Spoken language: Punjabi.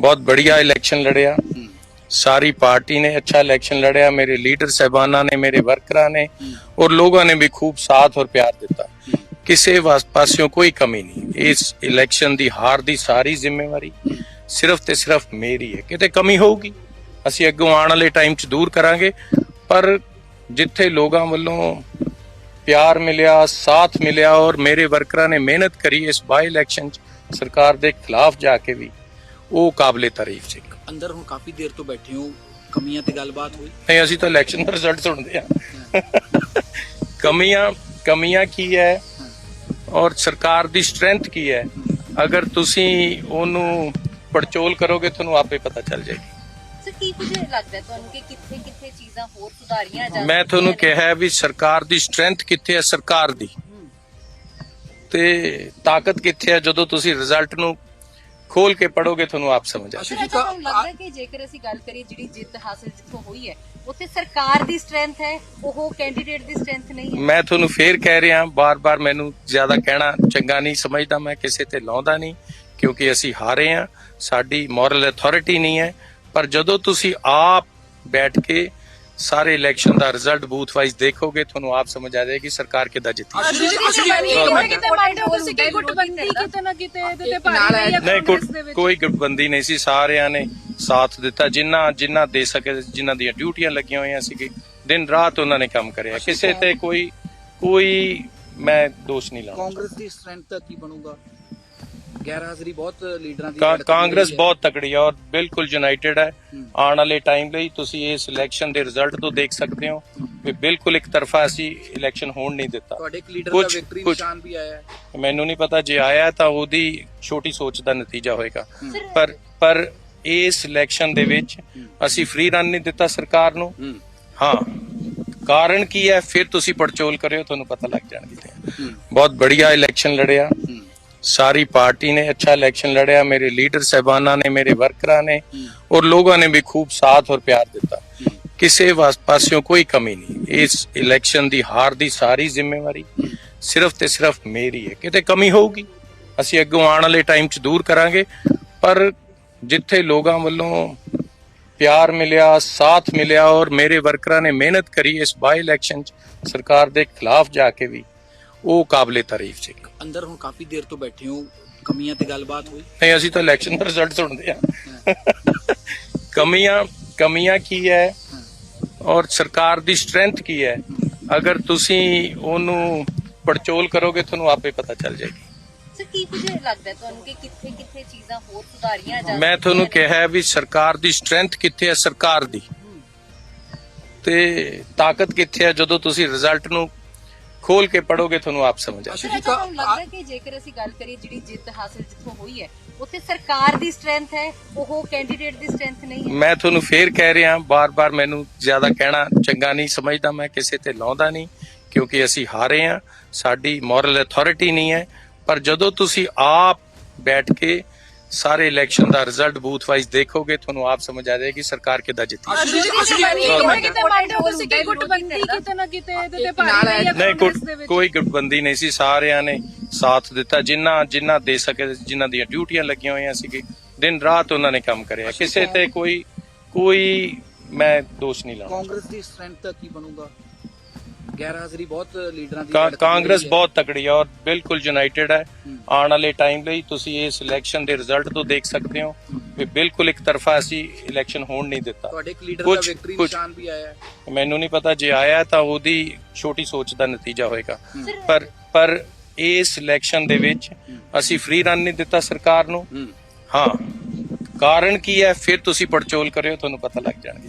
ਬਹੁਤ ਬੜੀਆ ਇਲੈਕਸ਼ਨ ਲੜਿਆ। ਸਾਰੀ ਪਾਰਟੀ ਨੇ ਅੱਛਾ ਇਲੈਕਸ਼ਨ ਲੜਿਆ। ਮੇਰੇ ਲੀਡਰ ਸਹਿਬਾਨਾ ਨੇ, ਮੇਰੇ ਵਰਕਰਾਂ ਨੇ ਔਰ ਲੋਕਾਂ ਨੇ ਵੀ ਖੂਬ ਸਾਥ ਔਰ ਪਿਆਰ ਦਿੱਤਾ। ਕਿਸੇ ਪਾਸਿਓਂ ਕੋਈ ਕਮੀ ਨਹੀਂ। ਇਸ ਇਲੈਕਸ਼ਨ ਦੀ ਹਾਰ ਦੀ ਸਾਰੀ ਜ਼ਿੰਮੇਵਾਰੀ ਸਿਰਫ ਤੇ ਸਿਰਫ ਮੇਰੀ ਹੈ। ਕਿਤੇ ਕਮੀ ਹੋਊਗੀ, ਅਸੀਂ ਅੱਗੋਂ ਆਉਣ ਵਾਲੇ ਟਾਈਮ 'ਚ ਦੂਰ ਕਰਾਂਗੇ। ਪਰ ਜਿੱਥੇ ਲੋਕਾਂ ਵੱਲੋਂ ਪਿਆਰ ਮਿਲਿਆ, ਸਾਥ ਮਿਲਿਆ ਔਰ ਮੇਰੇ ਵਰਕਰਾਂ ਨੇ ਮਿਹਨਤ ਕਰੀ ਇਸ ਬਾਈ ਇਲੈਕਸ਼ਨ 'ਚ, ਸਰਕਾਰ ਦੇ ਖਿਲਾਫ ਜਾ ਕੇ ਵੀ ਉਹ ਕਾਬਲੇ ਤਾਰੀਫ ਸੀ। ਅੰਦਰ ਹੁਣ ਕਾਫੀ ਦੇਰ ਤੋਂ ਬੈਠੇ ਹੋ ਕਮੀਆਂ ਤੇ ਗੱਲਬਾਤ ਹੋਈ? ਨਹੀਂ ਅਸੀਂ ਤਾਂ ਇਲੈਕਸ਼ਨ ਦਾ ਰਿਜ਼ਲਟ ਸੁਣਦੇ ਆ ਕਮੀਆਂ ਕਮੀਆਂ ਕੀ ਹੈ? ਔਰ ਸਰਕਾਰ ਦੀ ਸਟਰੈਂਥ ਕੀ ਹੈ? ਅਗਰ ਤੁਸੀਂ ਉਹਨੂੰ ਪੜਚੋਲ ਕਰੋਗੇ ਤੁਹਾਨੂੰ ਆਪੇ ਪਤਾ ਚੱਲ ਜਾਏਗੀ। ਸਰ ਕੀ ਕੁਝ ਲੱਗਦਾ ਹੈ ਤੁਹਾਨੂੰ ਕਿ ਕਿੱਥੇ ਕਿੱਥੇ ਚੀਜ਼ਾਂ ਹੋਰ ਸੁਧਾਰੀਆਂ ਜਾ ਮੈਂ ਤੁਹਾਨੂੰ ਕਿਹਾ ਵੀ ਸਰਕਾਰ ਦੀ ਸਟਰੈਂਥ ਕਿੱਥੇ ਹੈ? ਸਰਕਾਰ ਦੀ। ਤੇ ਤਾਕਤ ਕਿੱਥੇ ਹੈ? ਜਦੋਂ ਤੁਸੀਂ ਰਿਜ਼ਲਟ ਨੂੰ ਖੋਲ ਕੇ ਪੜੋਗੇ ਤੁਹਾਨੂੰ ਆਪ ਸਮਝ ਆ ਐਸਾ ਤੁਹਾਨੂੰ ਲੱਗਦਾ ਕਿ ਜੇਕਰ ਅਸੀਂ ਗੱਲ ਕਰੀਏ ਜਿਹੜੀ ਜਿੱਤ ਹਾਸਲ ਜਿੱਥੋਂ ਹੋਈ ਹੈ ਉੱਥੇ ਸਰਕਾਰ ਦੀ ਸਟਰੈਂਥ ਹੈ ਉਹ ਕੈਂਡੀਡੇਟ ਦੀ ਸਟਰੈਂਥ ਨਹੀਂ ਹੈ। ਮੈਂ ਤੁਹਾਨੂੰ ਫੇਰ ਕਹਿ ਰਿਹਾ ਬਾਰ-ਬਾਰ ਮੈਨੂੰ ਜ਼ਿਆਦਾ ਕਹਿਣਾ ਚੰਗਾ ਨਹੀਂ ਸਮਝਦਾ ਮੈਂ ਕਿਸੇ ਤੇ ਲਾਉਂਦਾ ਨਹੀਂ ਕਿਉਂਕਿ ਅਸੀਂ ਹਾਰੇ ਆ ਸਾਡੀ ਮੋਰਲ ਅਥਾਰਟੀ ਨਹੀਂ ਹੈ ਪਰ ਜਦੋਂ ਤੁਸੀਂ ਆਪ ਬੈਠ ਕੇ ਸਾਰੇ ਇਲੈਕਸ਼ਨ ਦਾ ਰਿਜ਼ਲਟ ਬੂਥ ਵਾਈਜ਼ ਦੇਖੋਗੇ ਤੁਹਾਨੂੰ ਆਪ ਸਮਝ ਆ ਜਾਏਗੀ ਸਰਕਾਰ ਕਿੱਦਾਂ ਜਿੱਤੀ ਤੇ ਨਹੀਂ ਕੋਈ ਗੁੱਟਬੰਦੀ ਨਹੀਂ ਸੀ। ਸਾਰਿਆਂ ਨੇ ਸਾਥ ਦਿੱਤਾ। ਜਿਨ੍ਹਾਂ ਜਿਨ੍ਹਾਂ ਦੇ ਸਕੇ ਜਿਨ੍ਹਾਂ ਦੀਆਂ ਡਿਊਟੀਆਂ ਲੱਗੀਆਂ ਹੋਈਆਂ ਸੀ ਦਿਨ ਰਾਤ ਉਹਨਾਂ ਨੇ ਕੰਮ ਕਰਿਆ। ਕਿਸੇ ਤੇ ਕੋਈ ਕੋਈ ਮੈਂ ਦੋਸ਼ ਨਹੀਂ ਲਾਉਂਦਾ। ਕਾਂਗਰਸ ਦੀ ਸਟਰੈਂਥ ਦਾ ਕੀ ਬਣੂਗਾ? ਗੈਰ ਹਾਜ਼ਰੀ ਬਹੁਤ ਲੀਡਰਾਂ ਦੀ ਕਾ- ਲੜਕੀ ਕਾਂਗਰਸ। ਬਹੁਤ ਤਕੜੀ ਹੈ ਔਰ ਬਿਲਕੁਲ ਯੂਨਾਈਟਿਡ ਹੈ। ਆਉਣ ਵਾਲੇ ਟਾਈਮ ਲਈ ਤੁਸੀਂ ਇਸ ਇਲੈਕਸ਼ਨ ਦੇ ਰਿਜ਼ਲਟ ਤੋਂ ਦੇਖ ਸਕਦੇ ਹੋ ਵੀ ਬਿਲਕੁਲ ਇੱਕ ਤਰਫਾ ਅਸੀਂ ਇਲੈਕਸ਼ਨ ਹੋਣ ਨਹੀਂ ਦਿੱਤਾ। ਤੁਹਾਡੇ ਇੱਕ ਲੀਡਰ ਦਾ ਵਿਕਟਰੀ ਨਿਸ਼ਾਨ ਵੀ ਆਇਆ ਹੈ। ਮੈਨੂੰ ਨਹੀਂ ਪਤਾ ਜੇ ਆਇਆ ਤਾਂ ਉਹਦੀ ਛੋਟੀ ਸੋਚ ਦਾ ਨਤੀਜਾ ਹੋਏਗਾ। ਪਰ ਪਰ ਇਸ ਇਲੈਕਸ਼ਨ ਦੇ ਵਿੱਚ ਅਸੀਂ ਫ੍ਰੀ ਰਨ ਨਹੀਂ ਦਿੱਤਾ ਸਰਕਾਰ ਨੂੰ। ਹੂੰ। ਕਾਰਨ ਕੀ ਹੈ? ਫਿਰ ਤੁਸੀਂ ਪੜਚੋਲ ਕਰਿਓ ਤੁਹਾਨੂੰ ਪਤਾ ਲੱਗ ਜਾਣਗੇ। ਬਹੁਤ ਬੜੀਆ ਇਲੈਕਸ਼ਨ ਲੜਿਆ। ਸਾਰੀ ਪਾਰਟੀ ਨੇ ਅੱਛਾ ਇਲੈਕਸ਼ਨ ਲੜਿਆ, ਮੇਰੇ ਲੀਡਰ साहबाना ਨੇ, ਮੇਰੇ ਵਰਕਰਾਂ ਨੇ ਔਰ ਲੋਕਾਂ ਨੇ ਵੀ ਖੂਬ ਸਾਥ ਔਰ ਪਿਆਰ ਦਿੱਤਾ। ਕਿਸੇ ਪਾਸਿਓਂ ਕੋਈ ਕਮੀ ਨਹੀਂ। ਇਸ ਇਲੈਕਸ਼ਨ ਦੀ ਹਾਰ ਦੀ ਸਾਰੀ ਜ਼ਿੰਮੇਵਾਰੀ ਸਿਰਫ ਤੇ ਸਿਰਫ ਮੇਰੀ ਹੈ। ਕਿਤੇ ਕਮੀ ਹੋਊਗੀ, ਅਸੀਂ ਅੱਗੋਂ ਆਉਣ ਵਾਲੇ ਟਾਈਮ 'ਚ ਦੂਰ ਕਰਾਂਗੇ, ਪਰ ਜਿੱਥੇ ਲੋਕਾਂ ਵੱਲੋਂ ਪਿਆਰ ਮਿਲਿਆ, ਸਾਥ ਮਿਲਿਆ ਔਰ ਮੇਰੇ ਵਰਕਰਾਂ ਨੇ ਮਿਹਨਤ ਕਰੀ ਇਸ ਬਾਈ ਇਲੈਕਸ਼ਨ 'ਚ, ਸਰਕਾਰ ਦੇ ਖਿਲਾਫ ਜਾ ਕੇ ਵੀ ਉਹ ਕਾਬਲੇ ਤਾਰੀਫ ਸੀ ਅੰਦਰ ਹੁਣ ਕਾਫੀ ਦੇਰ ਤੋਂ ਬੈਠੇ ਹੋ ਕਮੀਆਂ ਤੇ ਗੱਲਬਾਤ ਹੋਈ? ਨਹੀਂ ਅਸੀਂ ਤਾਂ ਇਲੈਕਸ਼ਨ ਦਾ ਰਿਜ਼ਲਟ ਸੁਣਦੇ ਆ ਕਮੀਆਂ ਕਮੀਆਂ ਕੀ ਹੈ? ਔਰ ਸਰਕਾਰ ਦੀ ਸਟਰੈਂਥ ਕੀ ਹੈ? ਅਗਰ ਤੁਸੀਂ ਉਹਨੂੰ ਪੜਚੋਲ ਕਰੋਗੇ ਤੁਹਾਨੂੰ ਆਪੇ ਪਤਾ ਚੱਲ ਜਾਏਗੀ। ਸਰ ਕੀ ਕੁਝ ਲੱਗਦਾ ਹੈ ਤੁਹਾਨੂੰ ਕਿ ਕਿੱਥੇ ਕਿੱਥੇ ਚੀਜ਼ਾਂ ਹੋਰ ਸੁਧਾਰੀਆਂ ਜਾ ਮੈਂ ਤੁਹਾਨੂੰ ਕਿਹਾ ਵੀ ਸਰਕਾਰ ਦੀ ਸਟਰੈਂਥ ਕਿੱਥੇ ਹੈ? ਸਰਕਾਰ ਦੀ। ਤੇ ਤਾਕਤ ਕਿੱਥੇ ਹੈ? ਜਦੋਂ ਤੁਸੀਂ ਰਿਜ਼ਲਟ ਨੂੰ ਖੋਲ ਕੇ ਪੜੋਗੇ ਤੁਹਾਨੂੰ ਆਪ ਸਮਝ ਆ ਐਸਾ ਤੁਹਾਨੂੰ ਲੱਗਦਾ ਹੈ ਕਿ ਜੇਕਰ ਅਸੀਂ ਗੱਲ ਕਰੀਏ ਜਿਹੜੀ ਜਿੱਤ ਹਾਸਲ ਜਿੱਥੋਂ ਹੋਈ ਹੈ ਉੱਥੇ ਸਰਕਾਰ ਦੀ ਸਟਰੈਂਥ ਹੈ ਉਹ ਕੈਂਡੀਡੇਟ ਦੀ ਸਟਰੈਂਥ ਨਹੀਂ ਹੈ। ਮੈਂ ਤੁਹਾਨੂੰ ਫੇਰ ਕਹਿ ਰਿਹਾ ਬਾਰ-ਬਾਰ ਮੈਨੂੰ ਜ਼ਿਆਦਾ ਕਹਿਣਾ ਚੰਗਾ ਨਹੀਂ ਸਮਝਦਾ ਮੈਂ ਕਿਸੇ ਤੇ ਲਾਉਂਦਾ ਨਹੀਂ ਕਿਉਂਕਿ ਅਸੀਂ ਹਾਰੇ ਆ ਸਾਡੀ ਮੋਰਲ ਅਥਾਰਟੀ ਨਹੀਂ ਹੈ। ਪਰ ਜਦੋਂ ਤੁਸੀਂ ਆਪ ਬੈਠ ਕੇ ਸਾਰੇ ਇਲੈਕਸ਼ਨ ਦਾ ਰਿਜ਼ਲਟ ਬੂਥ ਵਾਈਜ਼ ਦੇਖੋਗੇ ਤੁਹਾਨੂੰ ਆਪ ਸਮਝ ਆ ਜਾਏਗੀ ਸਰਕਾਰ ਕਿੱਦਾਂ ਜਿੱਤੀ ਅਸਲੀ ਕਿਤੇ ਅਸਲੀ ਕਿਤੇ ਮਾਈਂਡ ਹੋ ਸੀ ਕਿ ਗੁੱਟਬੰਦੀ ਕਿਤੇ ਨਾ ਕਿਤੇ ਇਹਦੇ ਤੇ ਭਾਰੀ ਰਹੀ ਹੈ ਨਹੀਂ ਕੋਈ- ਕੋਈ ਗੁੱਟਬੰਦੀ ਨਹੀਂ ਸੀ। ਸਾਰਿਆਂ ਨੇ ਸਾਥ ਦਿੱਤਾ। ਜਿਨ੍ਹਾਂ ਜਿਨ੍ਹਾਂ ਦੇ ਸਕੇ ਜਿਨ੍ਹਾਂ ਦੀਆਂ ਡਿਊਟੀਆਂ ਲੱਗੀਆਂ ਹੋਈਆਂ ਸੀ ਦਿਨ ਰਾਤ ਉਹਨਾਂ ਨੇ ਕੰਮ ਕਰਿਆ। ਕਿਸੇ ਤੇ ਕੋਈ ਕੋਈ ਮੈਂ ਦੋਸ਼ ਨਹੀਂ ਲਾਉਂਦਾ। ਕਾਂਗਰਸ ਦੀ ਸਟਰੈਂਥ ਦਾ ਕੀ ਬਣੂਗਾ? ਗੈਰ ਹਾਜ਼ਰੀ ਬਹੁਤ ਲੀਡਰਾਂ ਦੀ ਕਾ- ਲੜਕੀ ਕਾਂਗਰਸ। ਬਹੁਤ ਤਕੜੀ ਹੈ ਔਰ ਬਿਲਕੁਲ ਯੂਨਾਈਟਿਡ ਹੈ। ਆਉਣ ਵਾਲੇ ਟਾਈਮ ਲਈ ਤੁਸੀਂ ਇਸ ਇਲੈਕਸ਼ਨ ਦੇ ਰਿਜ਼ਲਟ ਤੋਂ ਦੇਖ ਸਕਦੇ ਹੋ ਵੀ ਬਿਲਕੁਲ ਇੱਕ ਤਰਫਾ ਅਸੀਂ ਇਲੈਕਸ਼ਨ ਹੋਣ ਨਹੀਂ ਦਿੱਤਾ। ਤੁਹਾਡੇ ਇੱਕ ਲੀਡਰ ਦਾ ਕੁਛ- ਵਿਕਟਰੀ ਕੁਛ- ਨਿਸ਼ਾਨ ਵੀ ਆਇਆ ਹੈ। ਮੈਨੂੰ ਨਹੀਂ ਪਤਾ ਜੇ ਆਇਆ ਤਾਂ ਉਹਦੀ ਛੋਟੀ ਸੋਚ ਦਾ ਨਤੀਜਾ ਹੋਏਗਾ। ਪਰ ਪਰ ਇਸ ਇਲੈਕਸ਼ਨ ਦੇ ਵਿੱਚ ਅਸੀਂ ਫ੍ਰੀ ਰਨ ਨਹੀਂ ਦਿੱਤਾ ਸਰਕਾਰ ਨੂੰ। ਹੂੰ। ਹਾਂ। ਕਾਰਨ ਕੀ ਹੈ? ਫਿਰ ਤੁਸੀਂ ਪੜਚੋਲ ਕਰਿਓ ਤੁਹਾਨੂੰ ਪਤਾ ਲੱਗ ਜਾਣਗੇ।